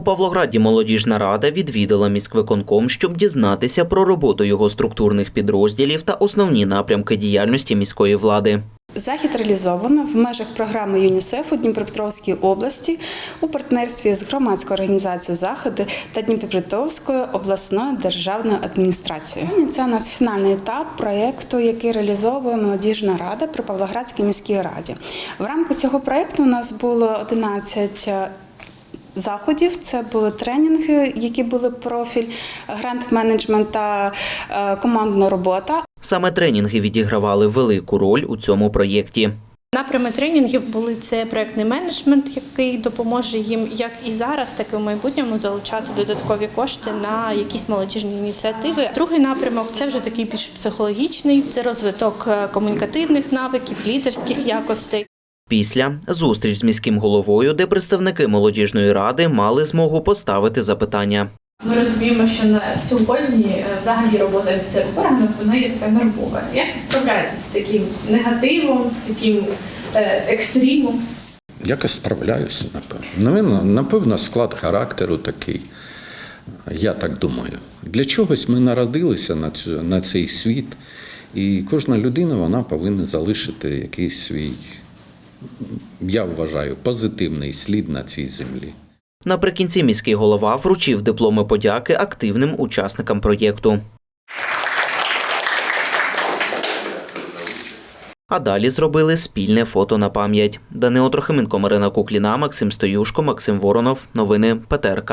У Павлограді молодіжна рада відвідала міськвиконком, щоб дізнатися про роботу його структурних підрозділів та основні напрямки діяльності міської влади. Захід реалізовано в межах програми ЮНІСЕФ у Дніпропетровській області у партнерстві з громадською організацією Заходи та Дніпропетровською обласною державною адміністрацією. Це у нас фінальний етап проєкту, який реалізовує молодіжна рада при Павлоградській міській раді. В рамках цього проєкту у нас було 11 Заходів це були тренінги, які були профіль грант-менеджмент та е, командна робота. Саме тренінги відігравали велику роль у цьому проєкті. Напрями тренінгів були це проектний менеджмент, який допоможе їм як і зараз, так і в майбутньому залучати додаткові кошти на якісь молодіжні ініціативи. Другий напрямок це вже такий більш психологічний, це розвиток е, комунікативних навиків, лідерських якостей. Після зустріч з міським головою, де представники молодіжної ради мали змогу поставити запитання. Ми розуміємо, що на сьогодні е, взагалі робота місцевих органів вона є така нервова. Як ви справляєтесь з таким негативом, з таким е, екстримом? Якось справляюся, напевно. Напевно, напевно, склад характеру такий. Я так думаю. Для чогось ми народилися на, цю, на цей світ, і кожна людина вона повинна залишити якийсь свій, я вважаю, позитивний слід на цій землі. Наприкінці міський голова вручив дипломи подяки активним учасникам проєкту. А далі зробили спільне фото на пам'ять. Данило Трохименко, Марина Кукліна, Максим Стоюшко, Максим Воронов. Новини ПТРК.